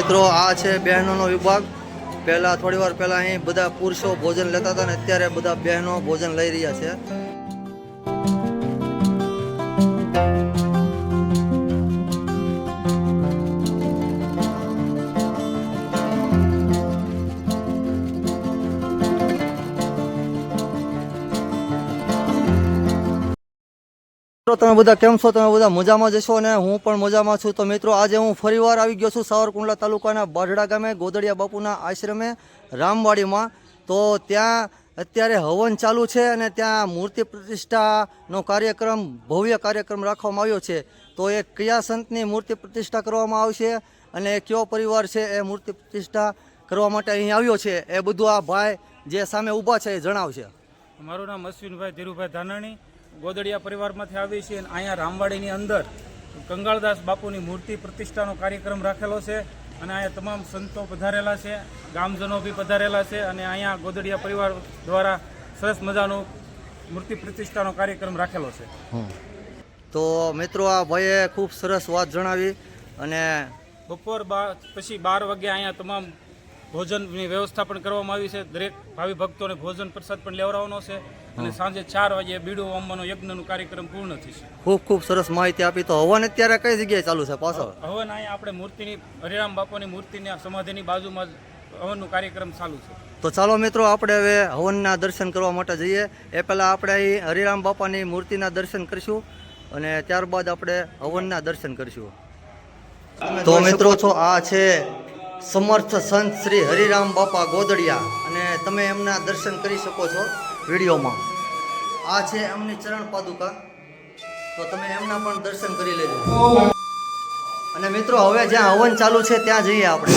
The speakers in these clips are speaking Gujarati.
મિત્રો, આ છે બહેનોનો વિભાગ. પહેલા થોડી વાર પહેલા અહીં બધા પુરુષો ભોજન લેતા હતા ને અત્યારે બધા બહેનો ભોજન લઈ રહ્યા છે. મિત્રો તમે બધા કેમ છો? તમે બધા મજામાં જશો અને હું પણ મજામાં છું. તો મિત્રો, આજે હું ફરીવાર આવી ગયો છું સાવરકુંડલા તાલુકાના બાઢડા ગામે, ગોદડિયા બાપુના આશ્રમે, રામવાડીમાં. તો ત્યાં અત્યારે હવન ચાલુ છે અને ત્યાં મૂર્તિ પ્રતિષ્ઠાનો કાર્યક્રમ, ભવ્ય કાર્યક્રમ રાખવામાં આવ્યો છે. તો એ કયા સંતની મૂર્તિ પ્રતિષ્ઠા કરવામાં આવશે અને કયો પરિવાર છે એ મૂર્તિ પ્રતિષ્ઠા કરવા માટે અહીં આવ્યો છે એ બધું આ ભાઈ જે સામે ઊભા છે એ જણાવશે. મારું નામ અશ્વિનભાઈ ધીરુભાઈ ધાનાણી. ગોદડિયા પરિવારમાંથી આવી છે અને અહીંયા રામવાડીની અંદર કંગાળદાસ બાપુની મૂર્તિ પ્રતિષ્ઠાનો કાર્યક્રમ રાખેલો છે અને અહીંયા તમામ સંતો પધારેલા છે ગામજનો બી પધારેલા છે અને અહીંયા ગોદડિયા પરિવાર દ્વારા સરસ મજાનો મૂર્તિ પ્રતિષ્ઠાનો કાર્યક્રમ રાખેલો છે. તો મિત્રો આ ભાઈએ ખૂબ સરસ વાત જણાવી અને બપોર બા પછી બાર વાગ્યા અહીંયા તમામ ભોજનની વ્યવસ્થા પણ કરવામાં આવી છે. દરેક ભાવિ ભક્તોને ભોજન પ્રસાદ પણ લેવડાવવાનો છે અને સાંજે ચાર વાગે બીડું વામવાનો યજ્ઞનો કાર્યક્રમ પૂર્ણ થશે. ખૂબ ખૂબ સરસ માહિતી આપી. તો હવન અત્યારે કઈ જગ્યાએ ચાલુ છે પાછળ? હવન અહીંયા આપણે મૂર્તિની હરિરામ બાપાની મૂર્તિની સમાધિની બાજુમાં જ હવનનો કાર્યક્રમ ચાલુ છે. તો ચાલો મિત્રો આપણે હવે હવનના દર્શન કરવા માટે જઈએ. એ પહેલાં આપણે અહીં હરિરામ બાપાની મૂર્તિના દર્શન કરીશું અને ત્યારબાદ આપણે હવનના દર્શન કરીશું. તો મિત્રો છો આ છે સમર્થ સંત શ્રી હરિરામ બાપા ગોદડિયા અને તમે એમના દર્શન કરી શકો છો વિડીયોમાં. આ છે એમની ચરણ પાદુકા. તો તમે એમના પણ દર્શન કરી લેજો. અને મિત્રો, હવે જ્યાં હવન ચાલુ છે ત્યાં જઈએ આપણે.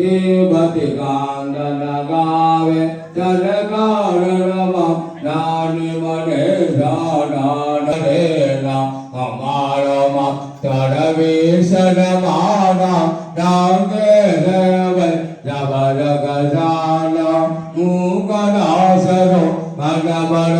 தீபதி காந்தனகாவே தலகாரணமம் நானு மனே தானே நாம் அமாரமாம் தடவீசனமானாம் நாங்கேதவை நவலகதானம் மூகதாசனம் மனமன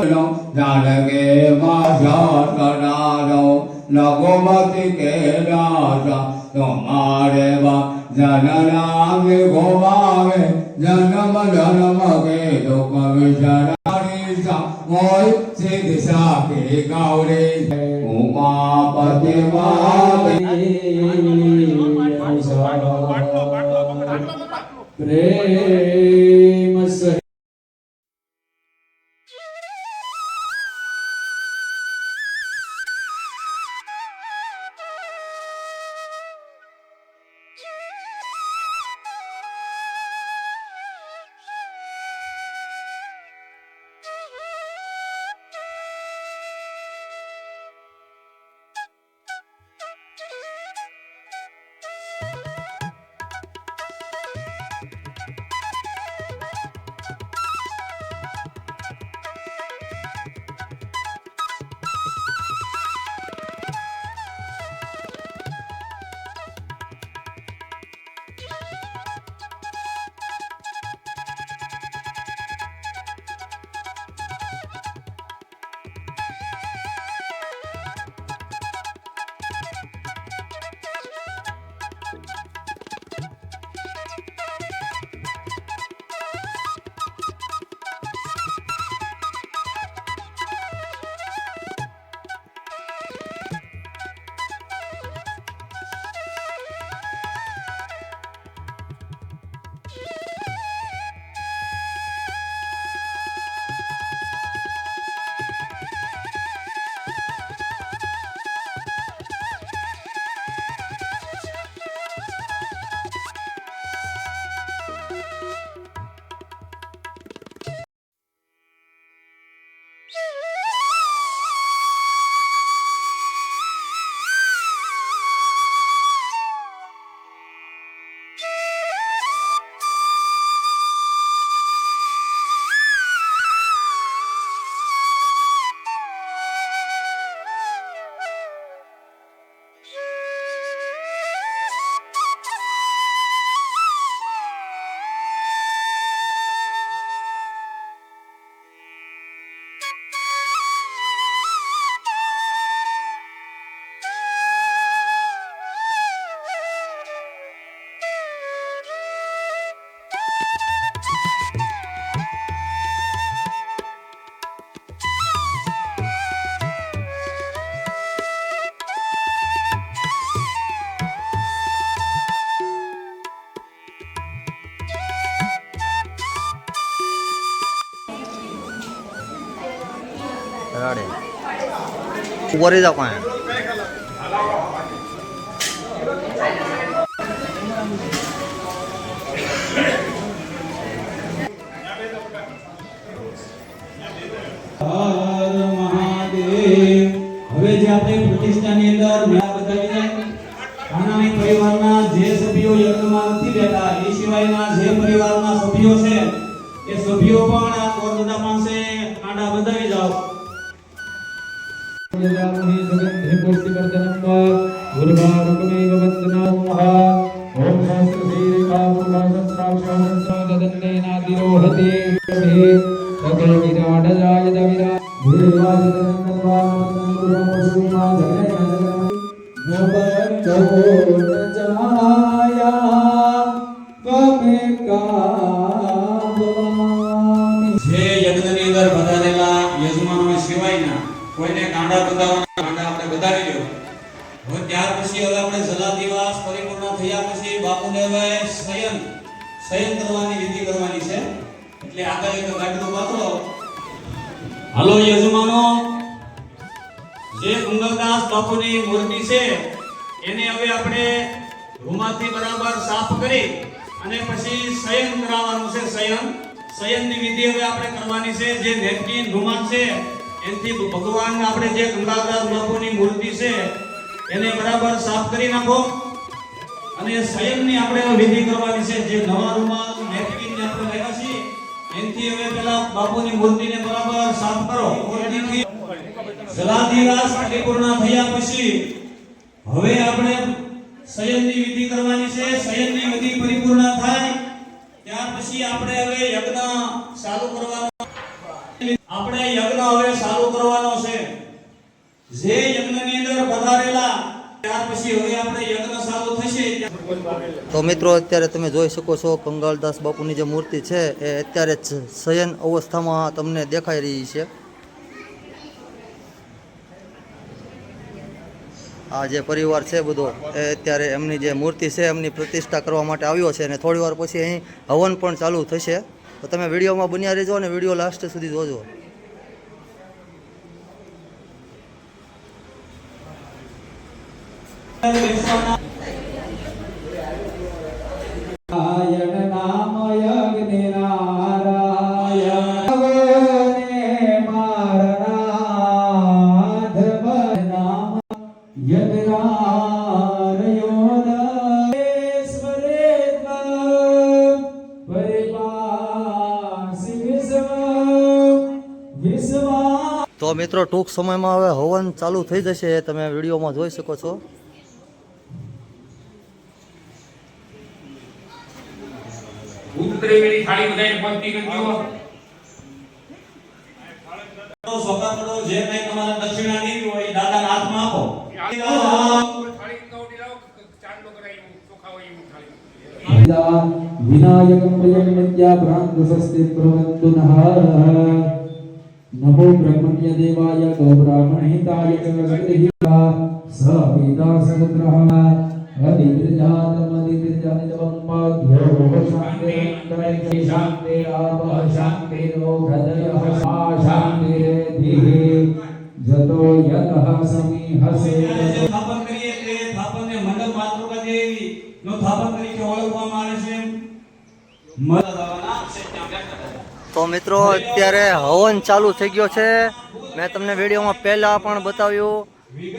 અચબલો જાનગે માજા કરારો કે રાજા તમારે વા જનનામ ગોમાવે જન્મ જન્મ કે દુઃખ વિચારા મોય સિદ્ધ સાકે ગાવરે ઉમાપતિ પ્રેમ ઊભો જા પાસે હર મહાદેવ હવે જે આપણે પ્રતિષ્ઠાની અંદર મેળા બતાવીને આનાની પરિવારના જે સભ્યો યજ્ઞમાં નથી બેઠા એ સિવાયના જે પરિવારના સભ્યો છે એ સભ્યો પણ વધારેલા યજમાનો સિવાયના કોઈને કાંડા બંધાવવાના કાંડા આપણે બતાવી લ્યો. હવે ત્યાર પછી હવે આપણે જલા દિવસ પરિપૂર્ણ થયા પછી બાપુને હવે શયન કરવાની વિધિ કરવાની. એટલે આગળ એક ગાડલું પાથરો હાલો યજમાનો જે મંગલદાસ બાપુની મૂર્તિ છે, એને હવે આપણે રૂમાથી બરાબર સાફ કરી અને પછી શયન કરાવવાનું છે, શયન. શયનની વિધિ હવે આપણે કરવાની છે, જે નેપકિન રૂમાલ છે, એનથી ભગવાન આપણે જે ગંગાદાસ બાપુની મૂર્તિ છે, એને બરાબર સાફ કરી નાખો. અને શયનની આપણે વિધિ કરવાની છે, જે નવા રૂમાલ એનાથી હવે પેલા બાપુની મૂર્તિને બરાબર સાફ કરો. મૂર્તિથી જલાધિરાસ પરિપૂર્ણ થયા પછી હવે આપણે શયનની વિધિ કરવાની છે. શયનની વિધિ પરિપૂર્ણ થાય, ત્યાર પછી આપણે હવે યજ્ઞ ચાલુ કરવાનો આપણે યજ્ઞ હવે ચાલુ કરવાનો છે. જે યજ્ઞની અંદર પધારેલા, ત્યાર પછી હવે આપણે યજ્ઞ તો મિત્રો, અત્યારે તમે જોઈ શકો છો કંગાળદાસ બાપુની જે મૂર્તિ છે, એ અત્યારે શયન અવસ્થામાં તમને દેખાઈ રહી છે. આ જે પરિવાર છે બધો, એ અત્યારે એમની જે મૂર્તિ છે, એમની પ્રતિષ્ઠા કરવા માટે આવ્યો છે અને થોડી વાર પછી અહીં હવન પણ ચાલુ થશે. તો તમે વિડીયોમાં બન્યા રહેજો અને વીડિયો લાસ્ટ સુધી જોજો. તો મિત્રો ટૂંક સમયમાં હવે હવન ચાલુ થઈ જશે. તમે વિડીયોમાં જોઈ શકો છો. વિનાયક પ્રિયમ નિત્યા ભ્રાંત સસ્તે પ્રવંતુ નહ नमो ब्रह्मण्य देवाय गौब्राह्मणहिताय जगद्गृहीता स पिता समुद्रः જતો યતઃ સમીહસે સ્થાપન કરીએ એટલે સ્થાપનને મંડપ માતૃકા દેવી નો સ્થાપન તરીકે ઓળખવામાં આવે છે મત દાવાના છે ત્યાં વ્યક્ત તો મિત્રો, અત્યારે હવન ચાલુ થઈ ગયો છે. મેં તમને વિડીયોમાં પહેલાં પણ બતાવ્યું.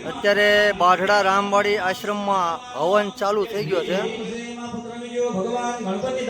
અત્યારે બાઢડા રામવાડી આશ્રમમાં હવન ચાલુ થઈ ગયો છે. એમાં પુત્ર વિજયો ભગવાન ગણપતિ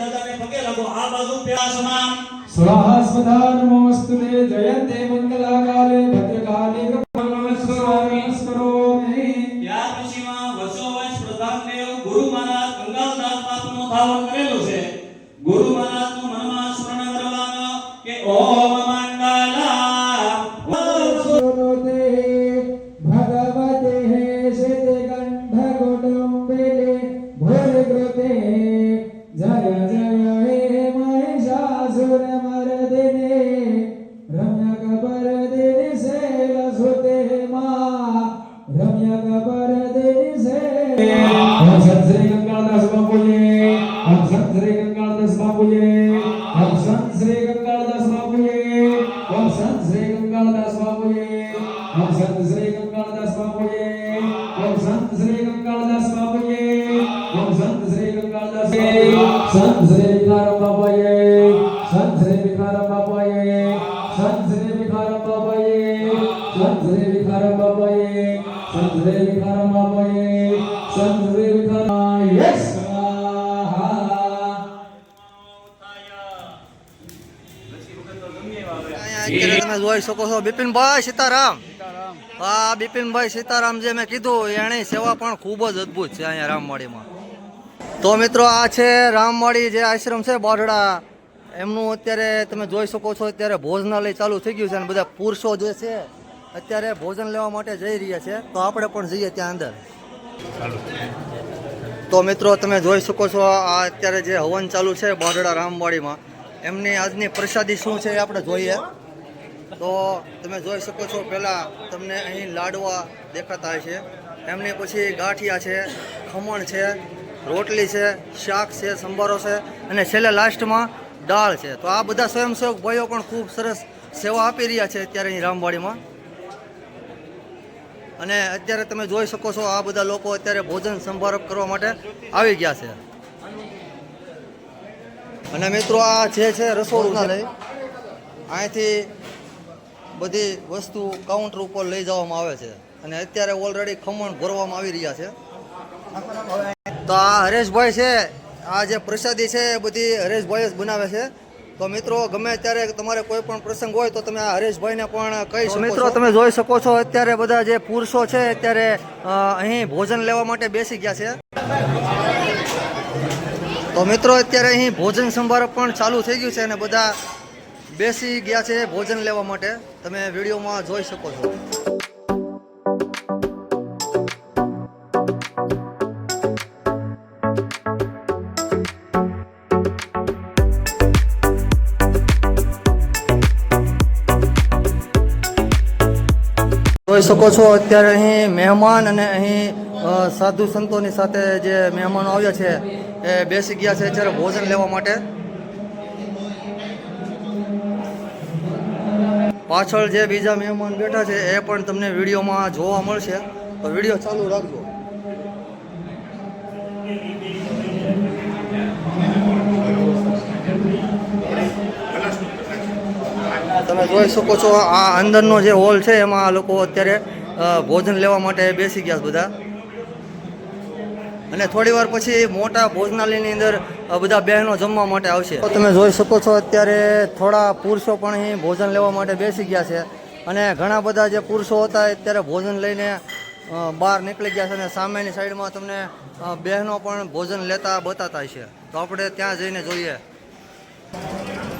સંત શ્રી કંકાળદાસ બાપુએ ઓમ સંત શ્રી કંકાળદાસ બાપુએ ઓમ સંત શ્રી કંકાળદાસ સંત શ્રી ભિખારમ બાપુએ સંત શ્રી ભિખારમ બાપુએ સંત શ્રી ભિખારમ બાપુએ સંત શ્રી ભિખારમ બાપુએ સંત શ્રી ભિખારમ બાપુએ સંત શ્રી ભિખારમ યસ! સ્વાહા અહીંયા અત્યારે તમે જોઈ શકો છો બિપિનભાઈ સીતારામ. હા બિપિનભાઈ સીતારામ જે મેં કીધું, એની સેવા પણ ખૂબ જ અદ્ભુત છે અહીંયા રામવાડીમાં. તો મિત્રો, આ છે રામવાડી જે આશ્રમ છે બોઢડા એમનું અત્યારે તમે જોઈ શકો છો, અત્યારે ભોજનાલય ચાલુ થઈ ગયું છે અને બધા પુરુષો જે છે, અત્યારે ભોજન લેવા માટે જઈ રહ્યા છે. તો આપણે પણ જઈએ ત્યાં અંદર. તો મિત્રો, તમે જોઈ શકો છો, આ અત્યારે જે હવન ચાલુ છે બોઢડા રામવાડીમાં. એમની આજની પ્રસાદી શું છે આપણે જોઈએ. તો તમે જોઈ શકો છો પહેલાં તમને અહીં લાડવા દેખાતા છે એમની પછી ગાંઠિયા છે, ખમણ છે, રોટલી છે, શાક છે, સંભારો છે અને છેલ્લે લાસ્ટમાં દાળ છે. તો આ બધા સ્વયંસેવક ભાઈઓ પણ ખૂબ સરસ સેવા આપી રહ્યા છે અત્યારે અહીં રામવાડીમાં. અને અત્યારે તમે જોઈ શકો છો આ બધા લોકો અત્યારે ભોજન સંભાર કરવા માટે આવી ગયા છે. અને મિત્રો આ જે છે રસોડું અહીંથી બધી વસ્તુ કાઉન્ટર ઉપર લઈ જવામાં આવે છે. અને અત્યારે ઓલરેડી ખમણ ભરવામાં આવી રહ્યા છે. તો આ હરેશભાઈ છે આ જે પ્રસાદી છે એ બધી હરેશભાઈ જ બનાવે છે. તો મિત્રો ગમે ત્યારે તમારે કોઈ પણ પ્રસંગ હોય તો તમે આ હરેશભાઈને પણ કહી શકો મિત્રો તમે જોઈ શકો છો અત્યારે બધા જે પુરુષો છે અત્યારે અહીં ભોજન લેવા માટે બેસી ગયા છે. તો મિત્રો અત્યારે અહીં ભોજન સંભાર પણ ચાલુ થઈ ગયું છે અને બધા બેસી ગયા છે ભોજન લેવા માટે. તમે વિડીયોમાં જોઈ શકો છો. જોઈ શકો છો અત્યારે અહીં મહેમાન અને અહીં સાધુ સંતોની સાથે જે મહેમાનો આવ્યા છે, એ બેસી ગયા છે અત્યારે ભોજન લેવા માટે. પાછળ જે બીજા મહેમાન બેઠા છે, એ પણ તમને વિડીયોમાં જોવા મળશે. તો વીડિયો ચાલુ રાખજો. તમે જોઈ શકો છો, આ અંદરનો જે હોલ છે, એમાં આ લોકો અત્યારે ભોજન લેવા માટે બેસી ગયા બધા. અને થોડી વાર પછી મોટા ભોજનાલયની અંદર બધા બહેનો જમવા માટે આવશે. તમે જોઈ શકો છો અત્યારે થોડા પુરુષો પણ અહીં ભોજન લેવા માટે બેસી ગયા છે. અને ઘણા બધા જે પુરુષો હતા અત્યારે ભોજન લઈને બહાર નીકળી ગયા છે અને સામેની સાઈડમાં તમને બહેનો પણ ભોજન લેતા બતાતા છે તો આપણે ત્યાં જઈને જોઈએ.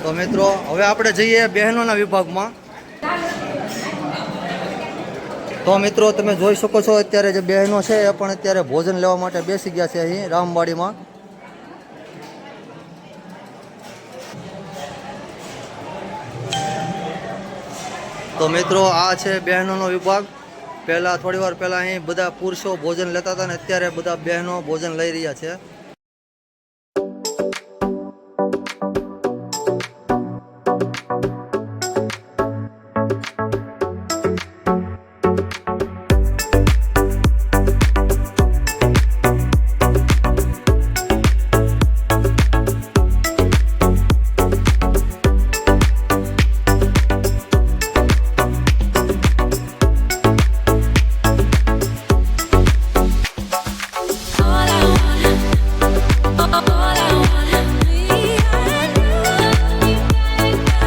તો મિત્રો, હવે આપણે જઈએ બહેનોના વિભાગમાં. તો મિત્રો, તમે જોઈ શકો છો, અત્યારે જે બહેનો છે, એ પણ અત્યારે ભોજન લેવા માટે બેસી ગયા છે અહીં, રામવાડીમાં. તો મિત્રો, આ છે બહેનોનો વિભાગ. પહેલાં થોડી વાર પહેલાં અહીં બધા પુરુષો ભોજન લેતા હતા ને અત્યારે બધા બહેનો ભોજન લઈ રહ્યા છે.